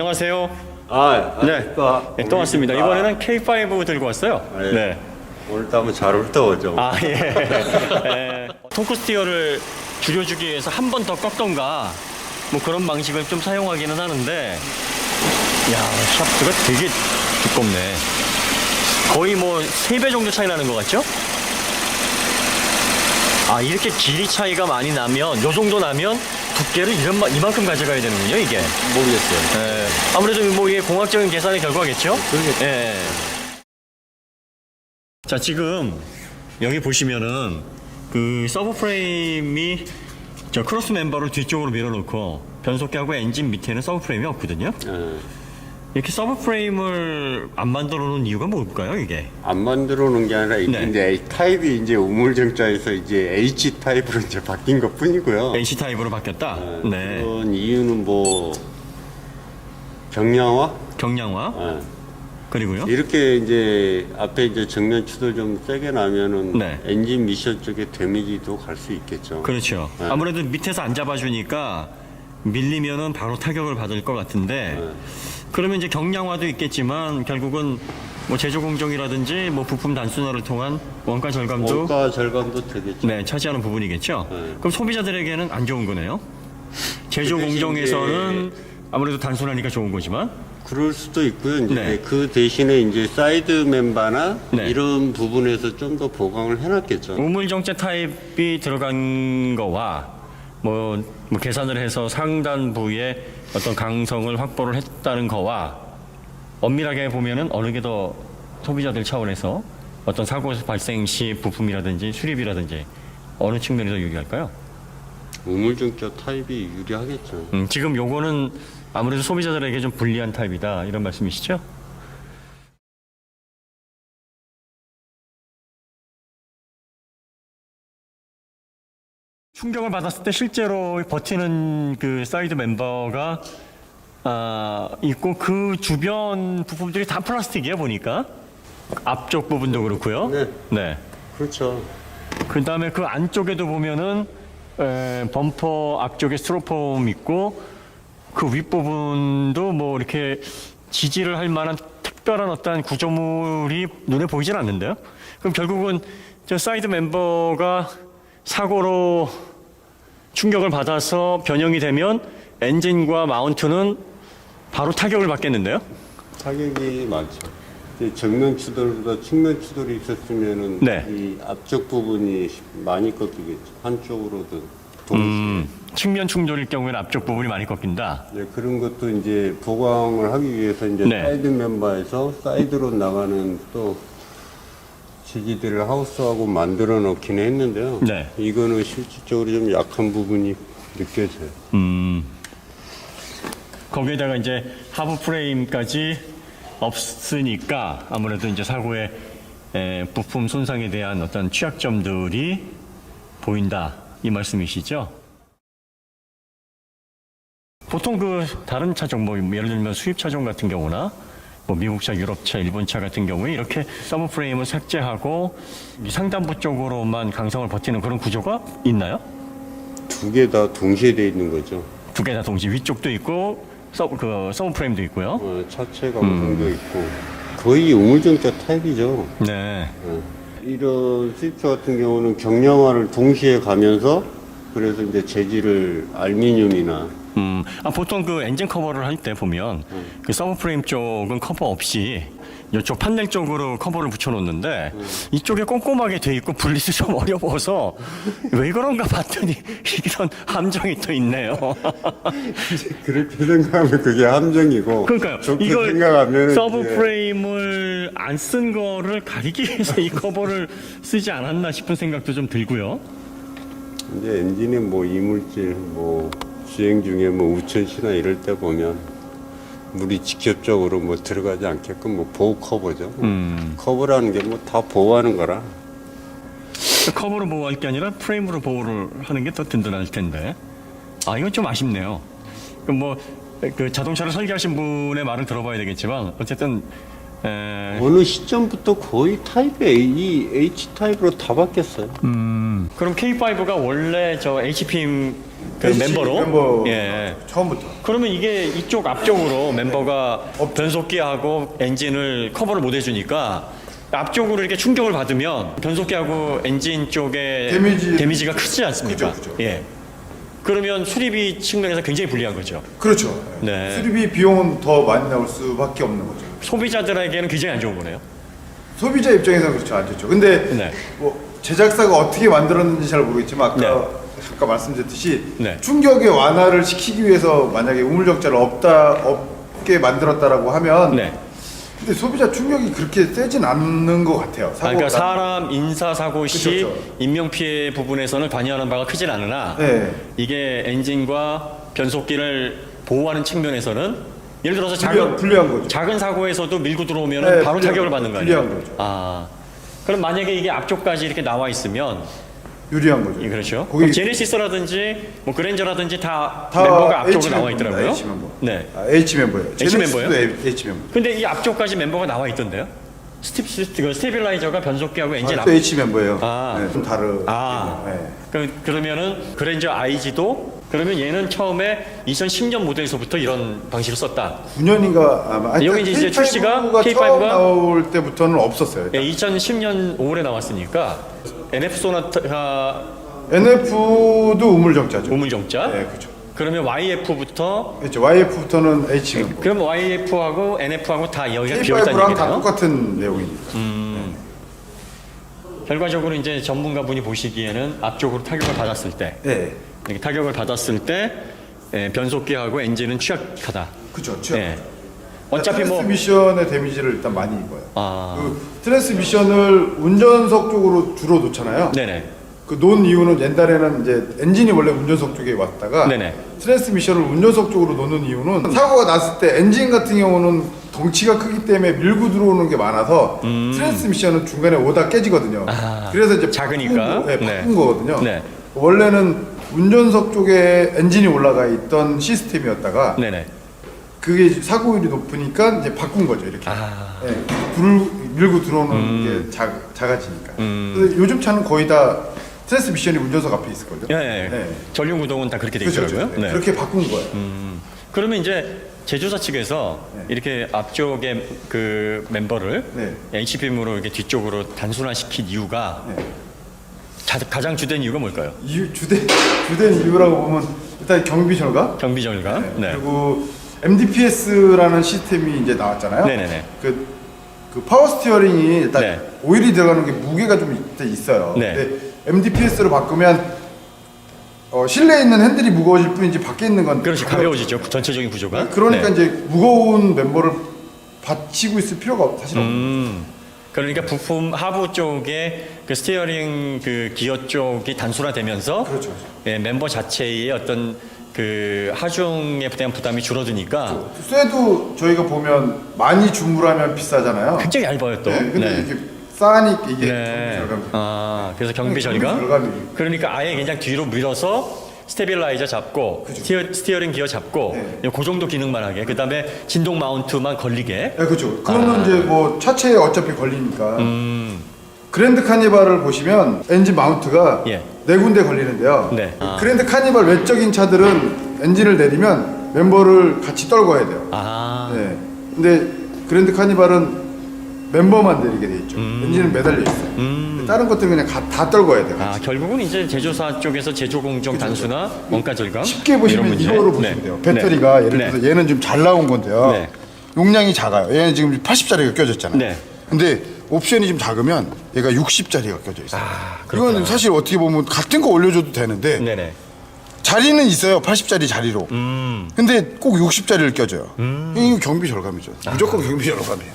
안녕하세요. 아, 네. 네, 또 왔습니다. 이번에는 K5 들고 왔어요. 네. 네. 오늘도 한번 잘 올라오죠. 아, 예. 예. 토크 스티어를 줄여주기 위해서 한 번 더 꺾던가 뭐 그런 방식을 좀 사용하기는 하는데 야, 샤프트가 되게 두껍네. 거의 뭐세배 정도 차이 나는 것 같죠? 아, 이렇게 길이 차이가 많이 나면, 요 정도 나면 두께를 이런, 마- 이만큼 가져가야 되는군요, 이게. 모르겠어요. 예, 아무래도 뭐 이게 공학적인 계산의 결과겠죠? 그러겠죠. 예. 자, 지금 여기 보시면은 그 서브 프레임이 저 크로스 멤버를 뒤쪽으로 밀어놓고 변속기하고 엔진 밑에는 서브 프레임이 없거든요. 예. 이렇게 서브 프레임을 안 만들어 놓은 이유가 뭘까요, 이게? 안 만들어 놓은 게 아니라 네. 이제 A 타입이 이제 우물정자에서 이제 H 타입으로 이제 바뀐 것 뿐이고요. NC 타입으로 바뀌었다. 예, 네. 그런 이유는 뭐 경량화? 경량화 예. 그리고요. 이렇게 이제 앞에 이제 정면 추돌 좀 세게 나면은 네. 엔진 미션 쪽에 데미지도 갈 수 있겠죠. 그렇죠. 네. 아무래도 밑에서 안 잡아주니까 밀리면은 바로 타격을 받을 것 같은데 네. 그러면 이제 경량화도 있겠지만 결국은 뭐 제조 공정이라든지 뭐 부품 단순화를 통한 원가 절감도 원가 절감도 되겠죠. 네 차지하는 부분이겠죠. 네. 그럼 소비자들에게는 안 좋은 거네요. 제조 그 대신 공정에서는 아무래도 단순하니까 좋은 거지만 그럴 수도 있고요. 이제 네. 그 대신에 이제 사이드 멤버나 네. 이런 부분에서 좀 더 보강을 해놨겠죠. 우물 정체 타입이 들어간 거와 뭐, 뭐 계산을 해서 상단 부위에 어떤 강성을 확보를 했다는 거와 엄밀하게 보면은 어느 게 더 소비자들 차원에서 어떤 사고 발생 시 부품이라든지 수리비라든지 어느 측면이 더 유리할까요? 우물정자 타입이 유리하겠죠. 음, 지금 요거는 아무래도 소비자들에게 좀 불리한 타입이다 이런 말씀이시죠? 충격을 받았을 때 실제로 버티는 그 사이드 멤버가 아, 있고 그 주변 부품들이 다 플라스틱이에요 보니까 앞쪽 부분도 그렇고요. 네. 네. 그렇죠. 그 다음에 그 안쪽에도 보면은 에, 범퍼 앞쪽에 스티로폼 있고 그 윗부분도 뭐 이렇게 지지를 할 만한 특별한 어떤 구조물이 눈에 보이질 않는데요. 그럼 결국은 저 사이드 멤버가 사고로 충격을 받아서 변형이 되면 엔진과 마운트는 바로 타격을 받겠는데요. 타격이 많죠. 이제 정면 추돌보다 측면 추돌이 있었으면은 네. 이 앞쪽 부분이 많이 꺾이겠죠. 한쪽으로든 동시에. 음, 측면 충돌일 경우에는 앞쪽 부분이 많이 꺾인다. 네, 그런 것도 이제 보강을 하기 위해서 이제 네. 사이드 멤버에서 사이드로 나가는 또 지지대를 하우스하고 만들어 놓긴 했는데요. 네. 이거는 실질적으로 좀 약한 부분이 느껴져요. 음. 거기에다가 이제 하부 프레임까지 없으니까 아무래도 이제 사고의 에, 부품 손상에 대한 어떤 취약점들이 보인다 이 말씀이시죠? 보통 그 다른 차종 뭐 예를 들면 수입 차종 같은 경우나 뭐 미국차, 유럽차, 일본차 같은 경우에 이렇게 서브 프레임을 삭제하고 이 상단부 쪽으로만 강성을 버티는 그런 구조가 있나요? 두 개 다 동시에 돼 있는 거죠. 두 개 다 동시 위쪽도 있고 서브 그 서브 프레임도 있고요. 어, 차체가 우승도 있고 거의 우물정자 타입이죠. 네. 어. 이런 스위프트 같은 경우는 경량화를 동시에 가면서 그래서 이제 재질을 알미늄이나 음, 아, 보통 그 엔진 커버를 할 때 보면 그 서브 프레임 쪽은 커버 없이 이쪽 판넬 쪽으로 커버를 붙여놓는데 이쪽에 꼼꼼하게 돼 있고 분리도 좀 어려워서 왜 그런가 봤더니 이런 함정이 또 있네요. 그렇게 생각하면 그게 함정이고 그러니까요. 좋게 이걸 생각하면 서브 프레임을 안 쓴 거를 가리기 위해서 이 커버를 쓰지 않았나 싶은 생각도 좀 들고요. 이제 엔진에 뭐 이물질 뭐 주행 중에 뭐 우천시나 이럴 때 보면 물이 직접적으로 뭐 들어가지 않게끔 뭐 보호 커버죠. 음. 커버라는 게 뭐 다 보호하는 거라. 커버로 보호할 게 아니라 프레임으로 보호를 하는 게 더 든든할 텐데. 아, 이건 좀 아쉽네요. 그 뭐, 그 자동차를 설계하신 분의 말을 들어봐야 되겠지만, 어쨌든, 에, 어느 시점부터 거의 타입이 이 H 타입으로 다 바뀌었어요. 음, 그럼 K5가 원래 저 HPM 그 멤버로. 멤버 예. 처음부터. 그러면 이게 이쪽 앞쪽으로 멤버가 변속기하고 엔진을 커버를 못 해주니까 앞쪽으로 이렇게 충격을 받으면 변속기하고 엔진 쪽에 데미지- 가 크지 않습니까? 그죠, 그죠. 예. 그러면 수리비 측면에서 굉장히 불리한 거죠. 그렇죠. 네. 수리비 비용은 더 많이 나올 수밖에 없는 거죠. 소비자들에게는 굉장히 안 좋은 거네요. 소비자 입장에서는 그렇죠 안 좋죠. 근데 네. 뭐 제작사가 어떻게 만들었는지 잘 모르겠지만 아까 네. 아까 말씀드렸듯이 네. 충격의 완화를 시키기 위해서 만약에 우물적자를 없다 없게 만들었다라고 하면 네. 근데 소비자 충격이 그렇게 세진 않는 것 같아요. 아, 그러니까 사람 인사 사고 시 그쵸, 그쵸. 인명 피해 부분에서는 관여하는 바가 크진 않으나 네. 이게 엔진과 변속기를 보호하는 측면에서는 예를 들어서 불리한, 작은 불리한 거죠. 작은 사고에서도 밀고 들어오면 네, 바로 불리한 타격을 거죠. 받는 거 아니에요? 불리한 거죠. 아 그럼 만약에 이게 앞쪽까지 이렇게 나와 있으면 유리한 거죠. 이 그렇죠. 거기 그럼 제네시스라든지 뭐 그랜저라든지 다, 다 멤버가 앞쪽으로 H 나와 멤버입니다, 있더라고요. H 멤버. 네. 아, H 멤버예요. H? 제네시스도 H 멤버. 근데 이 앞쪽까지 멤버가 나와 있던데요? 스팁 그 스테빌라이저가 변속기하고 엔진 아, 앞. 또 H 멤버예요. 아. 네, 좀 다르. 아. 네. 그, 그러면은 그랜저 IG도 그러면 얘는 처음에 2010년 모델에서부터 이런 방식을 썼다. 9년인가 아마 아니, 여기 이제 K5가 출시가 처음 K5가 나올 때부터는 없었어요. 예, 2010년 5월에 나왔으니까 NF 소나타 NF도 우물정자죠. 우물정자. 네, 그렇죠. 그러면 YF부터 그렇죠. YF부터는 H 멤버. 그럼 YF하고 NF하고 다 여기가 비어 있다는 K5랑 다 얘기네요. 똑같은 내용입니다. 결과적으로 이제 전문가분이 보시기에는 앞쪽으로 타격을 받았을 때 네, 이렇게 타격을 받았을 때 예, 변속기하고 엔진은 취약하다. 그렇죠. 취약. 예. 어차피 뭐 트랜스미션의 데미지를 일단 많이 입어요. 아. 그 트랜스미션을 운전석 쪽으로 주로 놓잖아요. 네네. 그 놓은 이유는 옛날에는 이제 엔진이 원래 운전석 쪽에 왔다가 네네. 트랜스미션을 운전석 쪽으로 놓는 이유는 사고가 났을 때 엔진 같은 경우는 덩치가 크기 때문에 밀고 들어오는 게 많아서 트랜스미션은 중간에 오다 깨지거든요. 음. 아, 그래서 이제 작으니까? 바꾼, 거, 네, 네. 바꾼 거거든요. 네. 원래는 운전석 쪽에 엔진이 올라가 있던 시스템이었다가 네네. 그게 사고율이 높으니까 이제 바꾼 거죠 이렇게. 아. 예, 불 밀고 들어오는 게 작, 작아지니까. 음. 근데 요즘 차는 거의 다 트랜스 미션이 운전석 앞에 있을 거죠. 예, 예. 네. 전륜 구동은 다 그렇게 돼 그렇죠, 있더라고요. 그렇죠. 네. 네. 그렇게 바꾼 거예요. 음, 그러면 이제 제조사 측에서 네. 이렇게 앞쪽에 그 멤버를 네. HBM으로 이렇게 뒤쪽으로 단순화시킨 이유가 네. 자- 가장 주된 이유가 뭘까요? 이유 주된 주된 이유라고 보면 일단 경비 절감. 경비 절감. 네. 그리고 MDPS라는 시스템이 이제 나왔잖아요. 네네네. 그, 그 파워 스티어링이 일단 네. 오일이 들어가는 게 무게가 좀 있- 있어요. 네. 근데 MDPS로 바꾸면 어, 실내에 있는 핸들이 무거워질 뿐이지 밖에 있는 건 그렇지 가벼워지죠. 전체적인 구조가. 그러니까 네. 이제 무거운 멤버를 받치고 있을 필요가 사실 없는 음, 그러니까 부품 하부 쪽에 그 스티어링 그 기어 쪽이 단순화되면서 그렇죠. 예, 멤버 자체의 어떤 그 하중에 대한 부담이 줄어드니까 쇠도 저희가 보면 많이 주물하면 비싸잖아요. 굉장히 얇아요 또. 네, 근데 네. 이게 싸니까 이게 네. 경비 절감. 아, 그래서 경비 경비 절감. 절감이. 그러니까 아예 그냥 뒤로 밀어서 스테빌라이저 잡고 스티어, 스티어링 기어 잡고 네. 그 정도 기능만 하게. 그다음에 진동 마운트만 걸리게. 네, 그렇죠. 그러면 이제 뭐 차체에 어차피 걸리니까. 음. 그랜드 카니발을 보시면 엔진 마운트가 예. 네 군데 걸리는데요. 네. 아. 그랜드 카니발 외적인 차들은 엔진을 내리면 멤버를 같이 떨궈야 돼요. 아. 네. 근데 그랜드 카니발은 멤버만 내리게 돼 있죠. 엔진은 매달려 있어요. 근데 다른 것들은 그냥 가- 다 떨궈야 돼요. 음. 아, 같이. 결국은 이제 제조사 쪽에서 제조 공정 단순화, 원가 절감. 쉽게 보시면 문제. 이거로 보시면 네. 돼요. 배터리가 네. 예를 네. 들어서 얘는 좀잘 나온 건데요. 네. 용량이 작아요. 얘는 지금 80짜리가 껴졌잖아요. 네. 근데 옵션이 좀 작으면 얘가 60짜리가 껴져 있어요. 아, 그렇구나. 이건 사실 어떻게 보면 같은 거 올려줘도 되는데 네네. 자리는 있어요. 80짜리 자리로. 음. 근데 꼭 60짜리를 껴줘요. 이거 경비 절감이죠. 무조건 경비 절감이에요.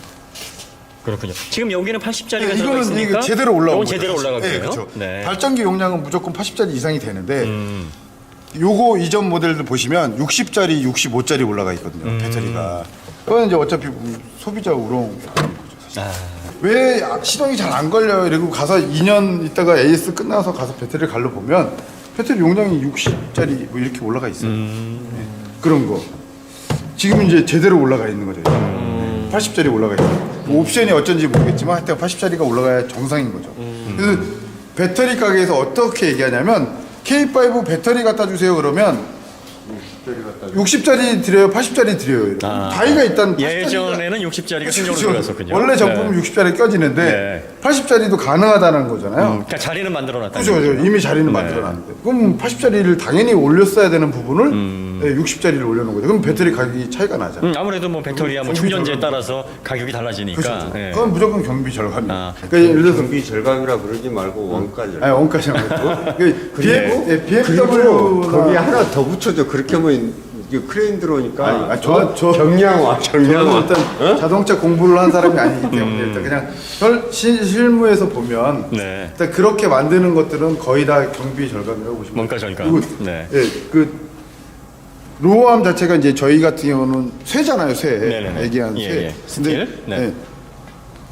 그렇군요. 지금 여기는 80짜리가 들어가 이거는 있으니까 이거 제대로 올라온 이건 거죠. 제대로. 올라간 네. 그렇죠. 네. 발전기 용량은 무조건 80짜리 이상이 되는데 음. 요거 이전 모델들 보시면 60짜리, 65짜리 올라가 있거든요. 음. 배터리가. 그건 이제 어차피 소비자 우롱. 아. 왜 시동이 잘 안 걸려요? 이러고 가서 2년 있다가 AS 끝나서 가서 배터리를 갈러 보면 배터리 용량이 60짜리 뭐 이렇게 올라가 있어요. 음. 네. 그런 거. 지금 이제 제대로 올라가 있는 거죠. 음. 80짜리 올라가 있어요. 뭐 옵션이 어쩐지 모르겠지만 하여튼 80짜리가 올라가야 정상인 거죠. 음. 그래서 배터리 가게에서 어떻게 얘기하냐면 K5 배터리 갖다 주세요 그러면 60짜리 드려요, 80짜리 드려요. 이렇게. 아. 다이가 일단 80짜리가 예전에는 60짜리가 승적으로 들어갔었군요. 원래 정품은 네. 60짜리 껴지는데 네. 80짜리도 가능하다는 거잖아요. 음, 그러니까 자리는 만들어 놨다. 그렇죠, 그렇죠. 이미 자리는 네. 만들어놨는데 그럼 80짜리를 당연히 올렸어야 되는 부분을 음. 네, 60짜리를 올려놓은 거죠. 그럼 배터리 가격이 차이가 나잖아요. 음, 아무래도 뭐 배터리야 뭐 절감. 따라서 가격이 달라지니까. 그렇죠. 예. 그건 무조건 경비 절감이에요. 아. 그러니까 예를 들어서 경비 절감이라 그러지 말고 원가 절감. 아니 원가시는 거죠. 그 BM, 예, 그리고 BMW나 거기에 하나 더 붙여줘. 그렇게 하면 이게 크레인 들어오니까 아니, 저- 저- 경량화, 저는 경량화. 일단 자동차 공부를 한 사람이 아니기 때문에 일단 그냥 설, 실, 실무에서 보면 네. 일단 그렇게 만드는 것들은 거의 다 경비 절감이라고 보시면 원가 돼요. 절감. 그리고 네. 예, 그 로어암 자체가 이제 저희 같은 경우는 쇠잖아요, 쇠. 네네네. 애기한 예, 쇠. 예. 스틸? 네. 예,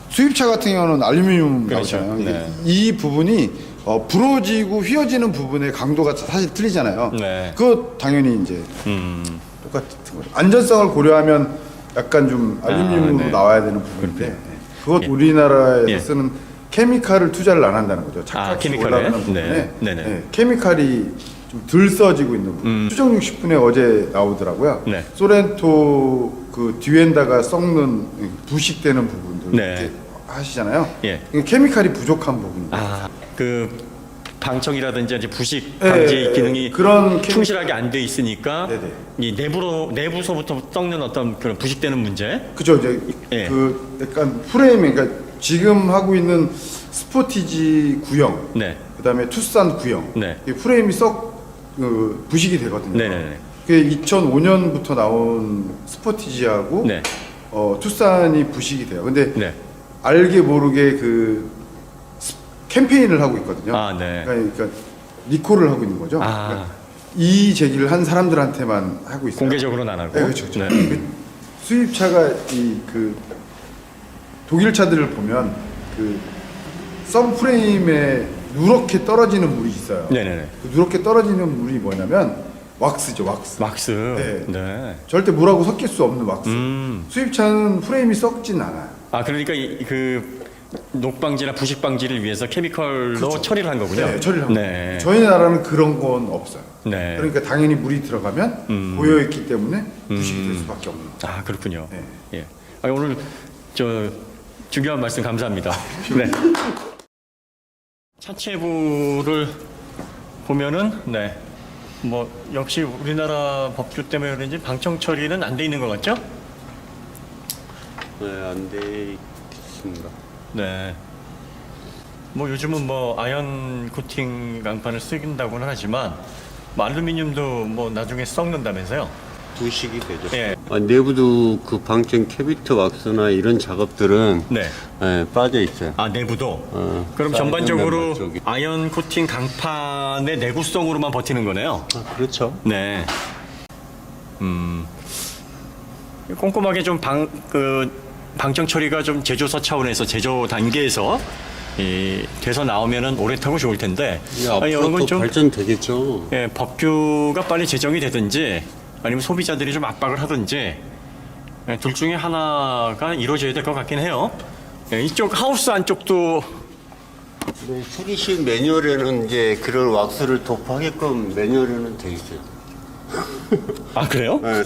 수입차 같은 경우는 알루미늄 그렇죠. 나오잖아요. 이게 네. 이 부분이 어, 부러지고 휘어지는 부분의 강도가 사실 틀리잖아요. 네. 그거 당연히 이제 음. 똑같은 거죠. 안전성을 고려하면 약간 좀 알루미늄으로 아, 네. 나와야 되는 부분인데 그것 우리나라에서 예. 쓰는 케미칼을 투자를 안 한다는 거죠. 아, 착각이 케미칼에? 올라가는 부분에 네. 네네. 예, 케미칼이 좀 덜 써지고 있는 부분. 음. 수정 60분에 어제 나오더라고요. 네. 소렌토 그 뒤엔다가 썩는 부식되는 부분들 네. 이렇게 하시잖아요. 예. 케미칼이 부족한 부분입니다. 아, 그 방청이라든지 이제 부식 예, 방지 예, 예. 기능이 그런 충실하게 안 돼 있으니까 네 네. 이 내부로 내부서부터 썩는 어떤 그런 부식되는 문제. 그죠 이제 예. 그 약간 프레임 그러니까 지금 하고 있는 스포티지 구형 네. 그다음에 투싼 구형 네. 이 프레임이 썩 그, 부식이 되거든요. 네 네 네. 그게 2005년부터 나온 스포티지하고 네. 어, 투싼이 부식이 돼요. 근데 네. 알게 모르게 그 스- 캠페인을 하고 있거든요. 아, 네. 그러니까, 그러니까 리콜을 하고 있는 거죠. 아. 그러니까 이 제기를 한 사람들한테만 하고 있어요. 공개적으로는 안 하고. 네, 그렇죠. 그렇죠. 네. 그 수입차가 이 그 독일 차들을 보면 그 썸프레임에 누렇게 떨어지는 물이 있어요. 네네네. 그 누렇게 떨어지는 물이 뭐냐면 왁스죠, 왁스. 막스. 네. 네. 절대 물하고 섞일 수 없는 왁스. 음. 수입차는 프레임이 썩진 않아요. 아 그러니까 이, 그 녹방지나 부식 방지를 위해서 케미컬로 그렇죠. 처리를 한 거군요. 네, 처리를. 네. 저희 나라는 그런 건 없어요. 네. 그러니까 당연히 물이 들어가면 음. 고여 있기 때문에 부식이 될 수밖에 없는. 거예요. 아 그렇군요. 네. 예. 아, 오늘 저 중요한 말씀 감사합니다. 네. 차체부를 보면은 네. 뭐 역시 우리나라 법규 때문에 그런지 방청 처리는 안 돼 있는 것 같죠? 네, 안 돼 있습니다. 네. 뭐 요즘은 뭐 아연 코팅 강판을 쓰긴다고는 하지만 뭐 알루미늄도 뭐 나중에 썩는다면서요? 부식이 되죠. 예. 아, 내부도 그 방청 캐비트 왁스나 이런 작업들은 네. 예, 빠져 있어요. 아 내부도. 어, 그럼 사이드 전반적으로 쪽이. 아연 코팅 강판의 내구성으로만 버티는 거네요. 아, 그렇죠. 네. 음. 꼼꼼하게 좀 방 그 방청 처리가 좀 제조사 차원에서 제조 단계에서 이 돼서 나오면은 오래 타고 좋을 텐데 아니, 이런 앞으로 또 건좀 발전되겠죠. 예, 법규가 빨리 제정이 되든지 아니면 소비자들이 좀 압박을 하든지 예, 둘 중에 하나가 이루어져야 될 것 같긴 해요. 예, 이쪽 하우스 안쪽도 네, 세기식 매뉴얼에는 이제 그런 왁스를 도포하게끔 매뉴얼에는 돼 있어요. 아 그래요? 네,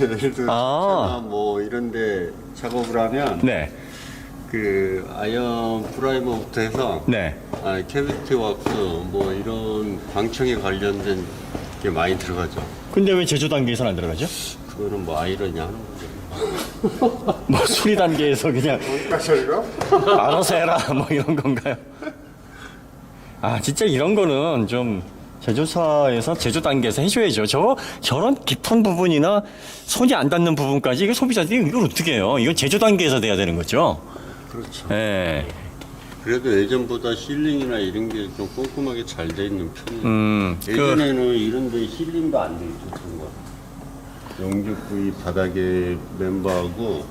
예를 들어 아. 뭐 이런데 작업을 하면 네, 그 아연 프라이머부터 해서 네. 아, 캐비티 왁스 뭐 이런 방청에 관련된 게 많이 들어가죠. 근데 왜 제조 단계에서는 안 들어가죠? 그거는 뭐 아이러니 하는 거죠. 뭐 수리 단계에서 그냥 그러니까 저희가 알아서 해라 뭐 이런 건가요? 아 진짜 이런 거는 좀 제조사에서 제조 단계에서 해줘야죠. 저 저런 깊은 부분이나 손이 안 닿는 부분까지 이거 소비자들이 이걸 어떻게 해요? 이건 제조 단계에서 돼야 되는 거죠. 그렇죠. 예. 그래도 예전보다 실링이나 이런 게 좀 꼼꼼하게 잘 돼 있는 편이에요. 음. 그 예전에는 이런 데 실링도 안 돼 있었던 거. 영접 부위 바닥에 멤버하고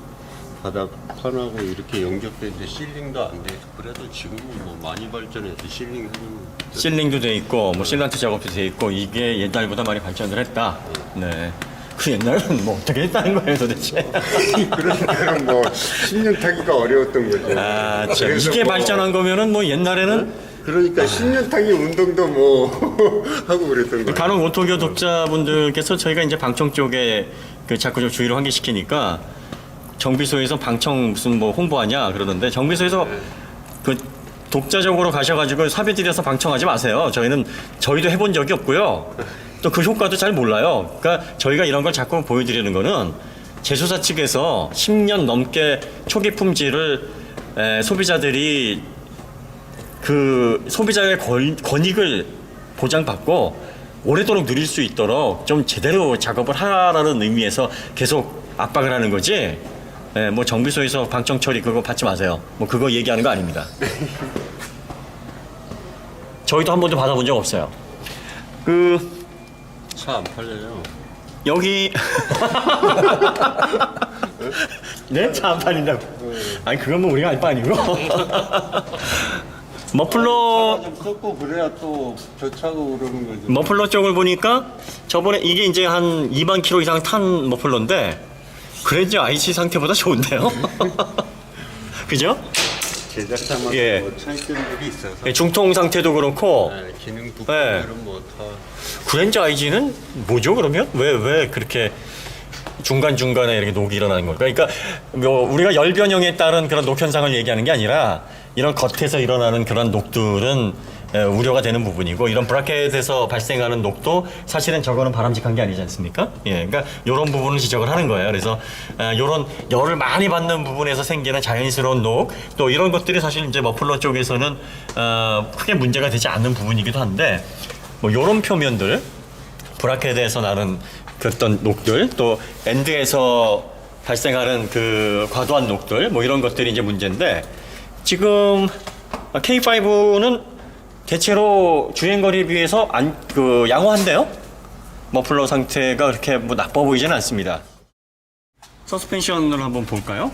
바닥 판하고 이렇게 영접돼 있는데 실링도 안 돼 있어. 그래도 지금은 뭐 많이 발전해서 실링 하는 실링도 돼 있고 뭐 실란트 작업도 돼 있고 이게 옛날보다 많이 발전을 했다. 네. 그 옛날은 뭐 어떻게 했다는 거예요 도대체? 그러니까 뭐 실링 타기가 어려웠던 거죠. 아, 참 그래서 이게 뭐 발전한 거면은 뭐 옛날에는 그러니까 10년 타기 운동도 뭐 하고 그랬던 거예요. 간혹 오토교 독자분들께서 저희가 이제 방청 쪽에 그 자꾸 좀 주의를 환기시키니까 정비소에서 방청 무슨 뭐 홍보하냐 그러던데 정비소에서 그 독자적으로 가셔가지고 사비 들여서 방청하지 마세요. 저희는 저희도 해본 적이 없고요. 또 그 효과도 잘 몰라요. 그러니까 저희가 이런 걸 자꾸 보여드리는 거는 제조사 측에서 10년 넘게 초기 품질을 에, 소비자들이 그 소비자의 권, 권익을 보장받고 오래도록 누릴 수 있도록 좀 제대로 작업을 하라는 의미에서 계속 압박을 하는 거지. 예, 뭐 정비소에서 방청 처리 그거 받지 마세요. 뭐 그거 얘기하는 거 아닙니다. 저희도 한 번도 받아본 적 없어요. 그 차 안 팔려요. 여기 네? 차 안 팔린다고? 아니 그건 뭐 우리가 알바 아니고 머플러 좀 섞고 그래야 또 교차고 그러는 거죠. 머플러 쪽을 보니까 저번에 이게 이제 한 2만 킬로 이상 탄 머플러인데 그랜저 IC 상태보다 좋은데요? 그죠? 제작자마다 예. 뭐 차이점들이 있어서 예, 중통 상태도 그렇고 네, 기능 네. 부품들은 뭐다 그랜저 IG는 뭐죠 그러면? 왜 왜 그렇게 중간 중간에 이렇게 녹이 일어나는 걸까? 그러니까 뭐 우리가 열 변형에 따른 그런 녹 현상을 얘기하는 게 아니라 이런 겉에서 일어나는 그런 녹들은 에, 우려가 되는 부분이고 이런 브라켓에서 발생하는 녹도 사실은 저거는 바람직한 게 아니지 않습니까? 예, 그러니까 이런 부분을 지적을 하는 거예요. 그래서 이런 열을 많이 받는 부분에서 생기는 자연스러운 녹 또 이런 것들이 사실 이제 머플러 쪽에서는 어, 크게 문제가 되지 않는 부분이기도 한데 뭐 이런 표면들 브라켓에서 나는 그 어떤 녹들 또 엔드에서 발생하는 그 과도한 녹들 뭐 이런 것들이 이제 문제인데 지금 K5는 대체로 주행거리에 비해서 안 그 양호한데요? 머플러 상태가 그렇게 뭐 나빠 보이지는 않습니다. 서스펜션을 한번 볼까요?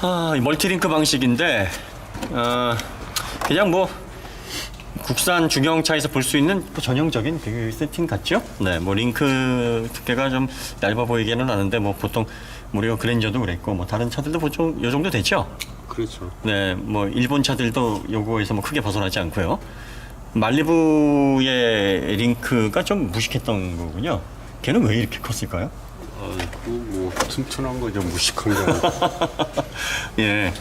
아, 이 멀티링크 방식인데 어, 그냥 뭐 국산 중형차에서 볼 수 있는 뭐 전형적인 그 세팅 같죠? 네, 뭐 링크 두께가 좀 얇아 보이기는 하는데 뭐 보통 우리가 그랜저도 그랬고 뭐 다른 차들도 보통 요 정도 되죠? 그렇죠. 네, 뭐 일본 차들도 요거에서 뭐 크게 벗어나지 않고요. 말리부의 링크가 좀 무식했던 거군요. 걔는 왜 이렇게 컸을까요? 아이고 뭐 튼튼한 거죠 무식한 거. 예.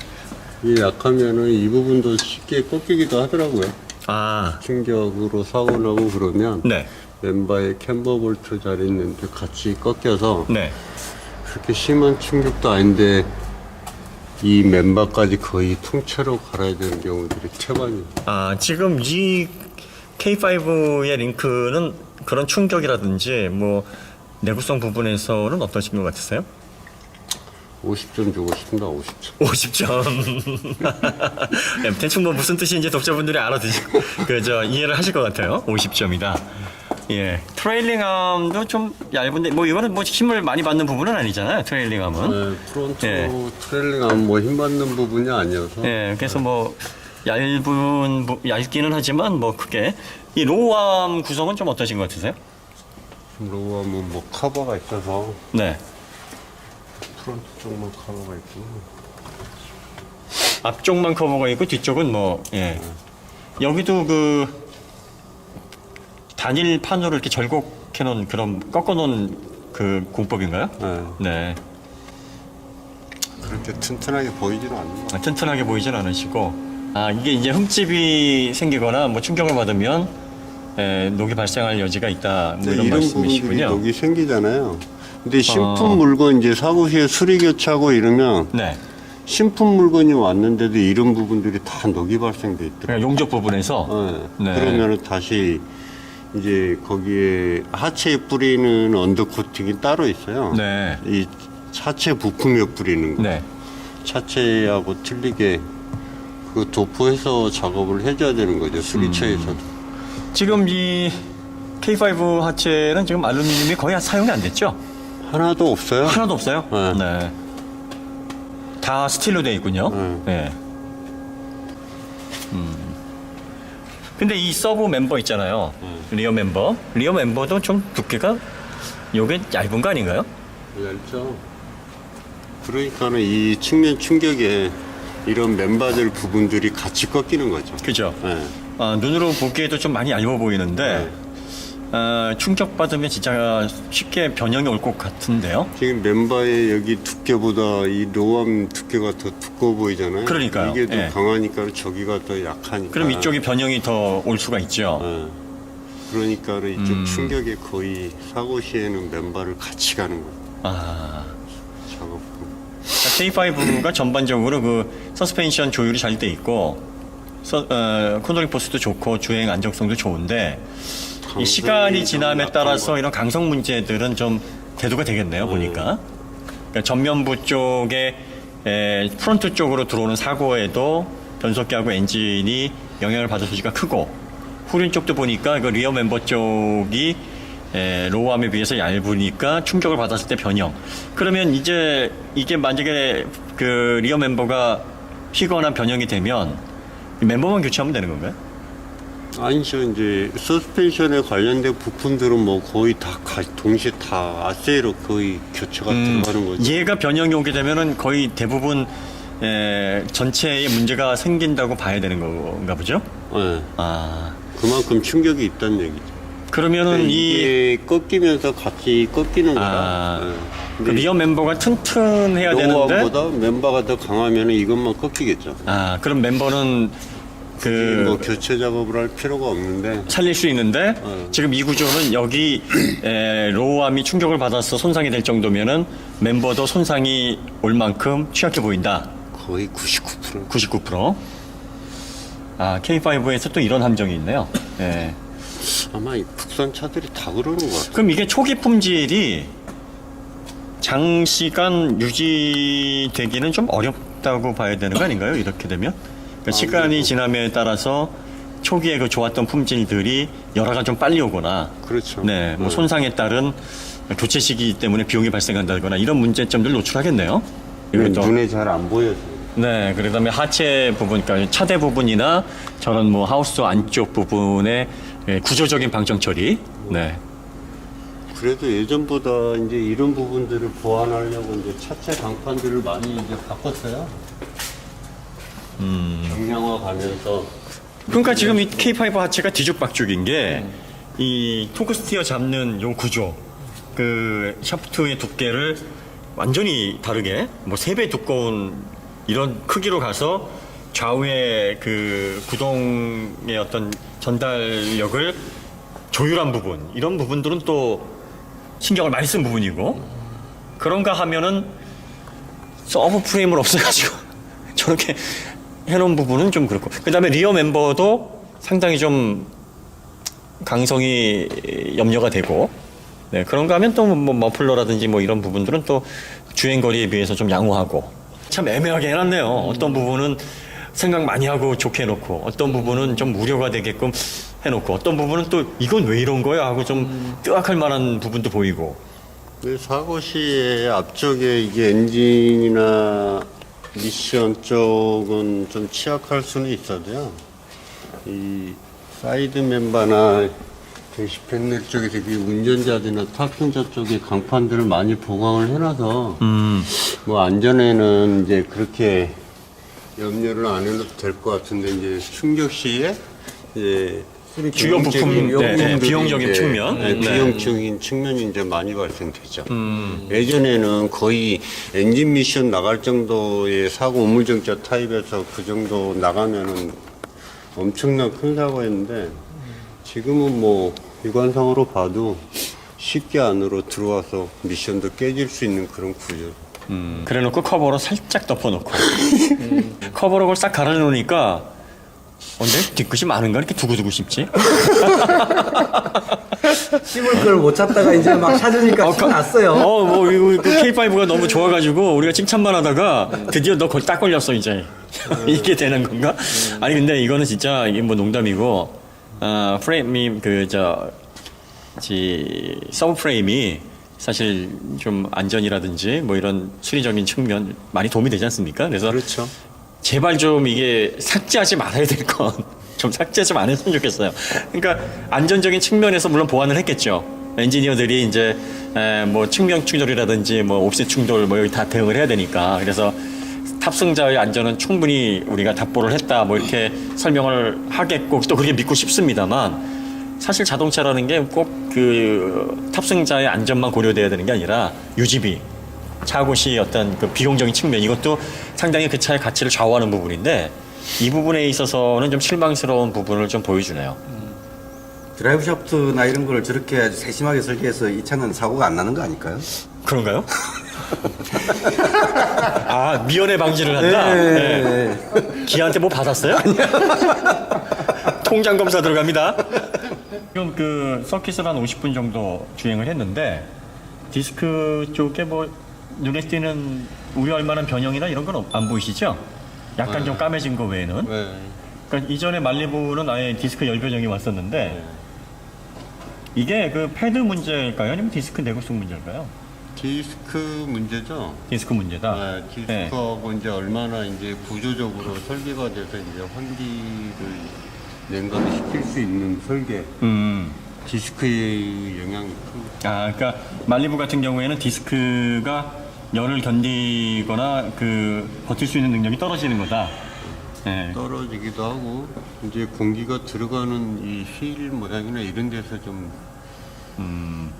이 약하면은 이 부분도 쉽게 꺾이기도 하더라고요. 아, 충격으로 사고 나고 그러면 네, 멤버의 캠버 볼트 자리 있는데 같이 꺾여서 네. 그렇게 심한 충격도 아닌데 이 멤버까지 거의 통째로 갈아야 되는 경우들이 태반이에요. 아, 지금 이 K5의 링크는 그런 충격이라든지 뭐 내구성 부분에서는 어떠신 것 같으세요? 50점 주고 싶습니다. 50점. 50점. 네, 대충 뭐 무슨 뜻인지 독자분들이 알아듣고 그저 이해를 하실 것 같아요. 50점이다. 예, 트레일링암도 좀 얇은데 뭐 이거는 뭐 힘을 많이 받는 부분은 아니잖아요. 트레일링암은. 네, 프론트 예. 트레일링하면 뭐 힘받는 부분이 아니어서 예, 그래서 뭐 얇은 부- 얇기는 하지만 뭐 크게 이 로우암 구성은 좀 어떠신 것 같으세요? 로우하면 뭐 커버가 있어서 네. 프론트 쪽만 커버가 있고 앞쪽만 커버가 있고 뒤쪽은 뭐 예. 여기도 그 단일 판으로 이렇게 절곡해 놓은 그런 꺾어 놓은 그 공법인가요? 네, 네. 그렇게 튼튼하게 보이지는 않는 것. 아, 튼튼하게 보이진 않으시고 아 이게 이제 흠집이 생기거나 뭐 충격을 받으면 에, 녹이 발생할 여지가 있다 뭐 이런 이런 부분들이 말씀이시군요. 여기 생기잖아요. 근데 신품 어. 물건 이제 사고 시에 수리 교체하고 이러면 네. 신품 물건이 왔는데도 이런 부분들이 다 녹이 발생돼 있더라고요. 그러니까 용접 부분에서 네. 네. 그러면은 다시 이제 거기에 하체에 뿌리는 언더 코팅이 따로 있어요. 네. 이 차체 부품에 뿌리는 거. 네. 차체하고 틀리게 그 도포해서 작업을 해줘야 되는 거죠. 수리차에서도. 지금 이 K5 하체는 지금 알루미늄이 거의 사용이 안 됐죠? 하나도 없어요. 하나도 없어요? 네. 다 스틸로 되어 있군요. 네. 네. 음. 근데 이 서브 멤버 있잖아요. 리어 멤버. 리어 멤버도 좀 두께가 요게 얇은 거 아닌가요? 얇죠. 그러니까는 이 측면 충격에 이런 멤버들 부분들이 같이 꺾이는 거죠. 그죠? 예. 아, 눈으로 보기에도 좀 많이 얇아 보이는데 네. 아, 충격 받으면 진짜 쉽게 변형이 올 것 같은데요. 지금 멤버의 여기 두께보다 이 로암 두께가 더 두꺼워 보이잖아요. 그러니까요. 이게 더 예. 강하니까 저기가 더 약하니까. 그럼 이쪽이 변형이 더 올 수가 있죠. 예. 그러니까 이쪽 음. 충격에 거의 사고 시에는 멤버를 같이 가는 거예요. 아. 작업품. K5가 전반적으로 그 서스펜션 조율이 잘 돼 있고 서, 어, 컨트롤 포스도 좋고 주행 안정성도 좋은데 이 시간이 좀 지남에 따라서 것 이런 강성 문제들은 좀 대두가 되겠네요 보니까 그러니까 전면부 쪽에 에, 프론트 쪽으로 들어오는 사고에도 변속기하고 엔진이 영향을 받을 소지가 크고 후륜 쪽도 보니까 그 리어 멤버 쪽이 에, 로우암에 비해서 얇으니까 충격을 받았을 때 변형. 그러면 이제 이게 만약에 그 리어 멤버가 휘거나 변형이 되면 이 멤버만 교체하면 되는 건가요? 아니죠. 이제 서스펜션에 관련된 부품들은 뭐 거의 다 가- 동시에 다 아세이로 거의 교체가 음, 들어가는 거죠. 얘가 변형이 오게 되면은 거의 대부분 에, 전체에 문제가 생긴다고 봐야 되는 건가 보죠? 예. 아 그만큼 충격이 있다는 얘기죠. 그러면은 이 이게 꺾이면서 같이 꺾이는 거라. 아, 예. 그 리어 멤버가 튼튼해야 되는데 노후함보다 멤버가 더 강하면 이것만 꺾이겠죠. 아 그럼 멤버는 그뭐 교체 작업을 할 필요가 없는데 살릴 수 있는데 어. 지금 이 구조는 여기 에, 로우암이 충격을 받아서 손상이 될 정도면은 멤버도 손상이 올 만큼 취약해 보인다. 거의 99%. 99%. 아 K5에서 또 이런 함정이 있네요. 예. 아마 이 국산 차들이 다 그러는 것 같아요. 그럼 이게 초기 품질이 장시간 유지되기는 좀 어렵다고 봐야 되는 거 아닌가요? 이렇게 되면 그러니까 시간이 아무래도. 지남에 따라서 초기에 그 좋았던 품질들이 열화가 좀 빨리 오거나 그렇죠. 네, 뭐 손상에 따른 교체 시기 때문에 비용이 발생한다거나 이런 문제점들 노출하겠네요. 그리고 또 눈에 잘 안 보여서. 네, 그다음에 하체 부분, 그러니까 차대 부분이나 저런 뭐 하우스 안쪽 부분의 예, 구조적인 방정 처리. 네. 그래도 예전보다 이제 이런 부분들을 보완하려고 이제 차체 강판들을 많이 이제 바꿨어요. 음. 경량화 가면서 그러니까 지금 이 K5 하체가 뒤죽박죽인 게 이 토크 스티어 잡는 요 구조, 그 샤프트의 두께를 완전히 다르게 뭐 세 배 두꺼운 이런 크기로 가서 좌우의 그 구동의 어떤 전달력을 조율한 부분 이런 부분들은 또 신경을 많이 쓴 부분이고 그런가 하면은 서브 프레임을 없애가지고 저렇게 해놓은 부분은 좀 그렇고. 그 다음에 리어 멤버도 상당히 좀 강성이 염려가 되고 네, 그런가 하면 또 뭐 머플러라든지 뭐 이런 부분들은 또 주행 거리에 비해서 좀 양호하고 참 애매하게 해놨네요. 어떤 부분은 생각 많이 하고 좋게 해놓고 어떤 부분은 좀 우려가 되게끔 해놓고 어떤 부분은 또 이건 왜 이런 거야 하고 좀 뜨악할 만한 부분도 보이고 그 사고 시에 앞쪽에 이게 엔진이나 미션 쪽은 좀 취약할 수는 있어도요. 이 사이드 멤버나 패널 쪽에서 이 운전자들이나 탑승자 쪽에 강판들을 많이 보강을 해놔서 뭐 안전에는 이제 그렇게 염려를 안 해도 될 것 같은데 이제 충격 시에 이제 주요 부품, 네, 네, 비용적인 이제, 측면. 네, 네. 비용적인 측면이 이제 많이 발생되죠. 예전에는 거의 엔진 미션 나갈 정도의 사고 우물정자 타입에서 그 정도 나가면은 엄청난 큰 사고였는데 지금은 뭐 육안상으로 봐도 쉽게 안으로 들어와서 미션도 깨질 수 있는 그런 구조. 그래놓고 커버로 살짝 덮어놓고 커버로 그걸 싹 갈아놓으니까 어, 내 뒤끝이 많은가 이렇게 두고두고 싶지? 씹을 걸 못 찾다가 이제 막 찾으니까 그- 났어요. 어, 뭐, 이거, 그 K5가 너무 좋아가지고, 우리가 칭찬만 하다가, 드디어 너 거기 딱 걸렸어, 이제. 이게 되는 건가? 아니, 근데 이거는 진짜, 이게 뭐 농담이고, 아, 프레임이, 그, 저, 지, 서브 프레임이 사실 좀 안전이라든지, 뭐 이런 수리적인 측면 많이 도움이 되지 않습니까? 그래서 그렇죠. 제발 좀 이게 삭제하지 말아야 될 건 좀 삭제 좀 안 했으면 좋겠어요. 그러니까 안전적인 측면에서 물론 보완을 했겠죠. 엔지니어들이 이제 에, 뭐 측면 충돌이라든지 뭐 옵셋 충돌 뭐 여기 다 대응을 해야 되니까 그래서 탑승자의 안전은 충분히 우리가 답보를 했다 뭐 이렇게 설명을 하겠고 또 그렇게 믿고 싶습니다만 사실 자동차라는 게 꼭 그 탑승자의 안전만 고려돼야 되는 게 아니라 유지비 차고 시 어떤 그 비용적인 측면 이것도 상당히 그 차의 가치를 좌우하는 부분인데 이 부분에 있어서는 좀 실망스러운 부분을 좀 보여주네요. 드라이브 샤프트나 이런 걸 저렇게 세심하게 설계해서 이 차는 사고가 안 나는 거 아닐까요? 그런가요? 아 미연에 방지를 한다. 네. 네. 기아한테 뭐 받았어요? 통장 검사 들어갑니다. 지금 그 서킷을 한 50분 정도 주행을 했는데 디스크 쪽에 뭐 눈에 띄는 우려할 만한 변형이나 이런 건 안 보이시죠? 약간 좀 까매진 거 외에는. 네. 그러니까 이전에 말리부는 아예 디스크 열 변형이 왔었는데 이게 그 패드 문제일까요? 아니면 디스크 내구성 문제일까요? 디스크 문제죠. 디스크 문제다. 네, 디스크하고 이제 얼마나 이제 구조적으로 설계가 돼서 이제 환기를 냉각을 시킬 수 있는 설계. 음. 디스크의 영향이 큽니다. 아, 그러니까 말리부 같은 경우에는 디스크가 열을 견디거나 그 버틸 수 있는 능력이 떨어지는 거다. 예. 떨어지기도 하고 이제 공기가 들어가는 이 휠 모양이나 이런 데서 좀 음.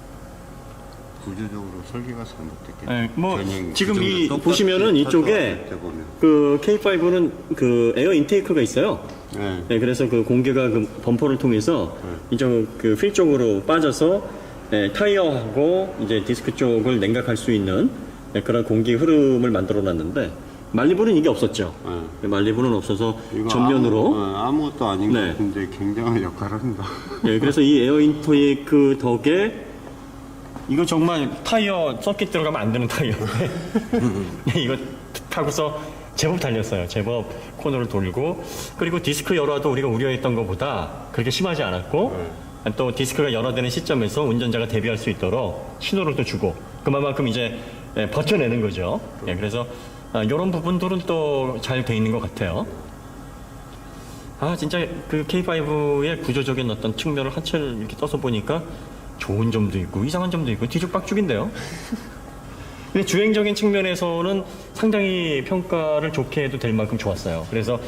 구조적으로 설계가 잘못됐겠죠. 예, 뭐 변형 지금 이 보시면은 이쪽에 보면. 그 K5는 그 에어 인테이크가 있어요. 네. 네, 그래서 그 공기가 그 범퍼를 통해서 이쪽 그휠 쪽으로 빠져서 네, 타이어하고 이제 디스크 쪽을 냉각할 수 있는 네, 그런 공기 흐름을 만들어 놨는데 말리부는 이게 없었죠. 네. 네, 말리부는 없어서 이거 전면으로 아무, 어, 아무것도 아닌 네. 것 같은데 굉장한 역할을 합니다. 예, 그래서 이 에어 인테이크 덕에 이거 정말 타이어 서킷 들어가면 안 되는 타이어인데 이거 타고서 제법 달렸어요. 제법 코너를 돌고 그리고 디스크 열화도 우리가 우려했던 것보다 그렇게 심하지 않았고 또 디스크가 열화되는 시점에서 운전자가 대비할 수 있도록 신호를 또 주고 그만큼 이제 예, 버텨내는 거죠. 예, 그래서 이런 부분들은 또 잘 돼 있는 것 같아요. 아 진짜 그 K5의 구조적인 어떤 측면을 한채를 이렇게 떠서 보니까 좋은 점도 있고 이상한 점도 있고 뒤죽박죽인데요. 근데 주행적인 측면에서는 상당히 평가를 좋게 해도 될 만큼 좋았어요. 그래서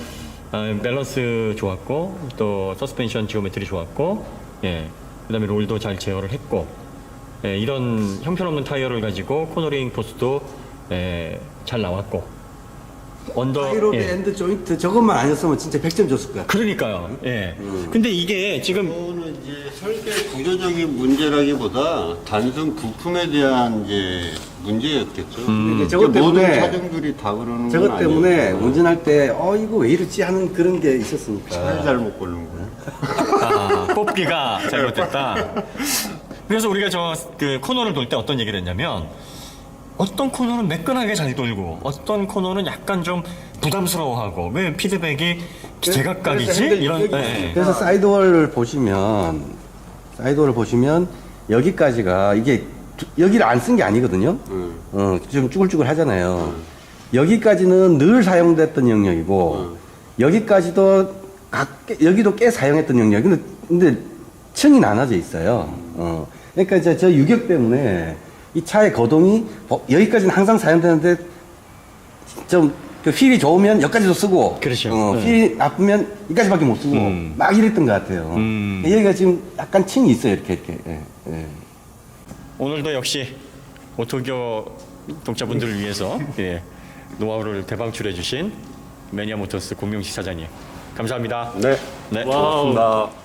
아, 밸런스 좋았고 또 서스펜션 지오메트리 좋았고 예 그다음에 롤도 잘 제어를 했고 예, 이런 형편없는 타이어를 가지고 코너링 포스도 예, 잘 나왔고 언더 파이로드 예. 엔드 조인트 저것만 아니었으면 진짜 100점 줬을 거야. 그러니까요. 예. 근데 이게 지금 이거는 이제 설계 구조적인 문제라기보다 단순 부품에 대한 이제 문제였겠죠. 음. 근데 저것 이게 모든 때문에 차종들이 다 그러는 건 저것 때문에 아니었고. 운전할 때 어 이거 왜 이러지 하는 그런 게 있었으니까. 차를 잘못 고른 거예요. 아, 뽑기가 잘못됐다. 그래서 우리가 저 그 코너를 돌 때 어떤 얘기를 했냐면 어떤 코너는 매끈하게 잘 돌고 어떤 코너는 약간 좀 부담스러워하고 왜 피드백이 제각각이지 이런 여기- 예, 예. 그래서 사이드월을 보시면 사이드월을 보시면 여기까지가 이게 두- 여기를 안 쓴 게 아니거든요. 음. 어, 좀 쭈글쭈글 하잖아요. 여기까지는 늘 사용됐던 영역이고 여기까지도 각 꽤- 여기도 꽤 사용했던 영역. 근데 근데 층이 나눠져 있어요. 어. 그러니까 이제 저 유격 때문에 이 차의 거동이 어, 여기까지는 항상 사용되는데 좀 그 휠이 좋으면 여기까지도 쓰고 그렇죠. 어, 네. 휠이 나쁘면 여기까지밖에 못 쓰고 음. 막 이랬던 것 같아요. 음. 여기가 지금 약간 층이 있어요. 이렇게 이렇게. 예, 예. 오늘도 역시 오토교 독자분들을 위해서 예, 노하우를 대방출해 주신 매니아 모터스 공명식 사장님 감사합니다. 네. 네. 고맙습니다.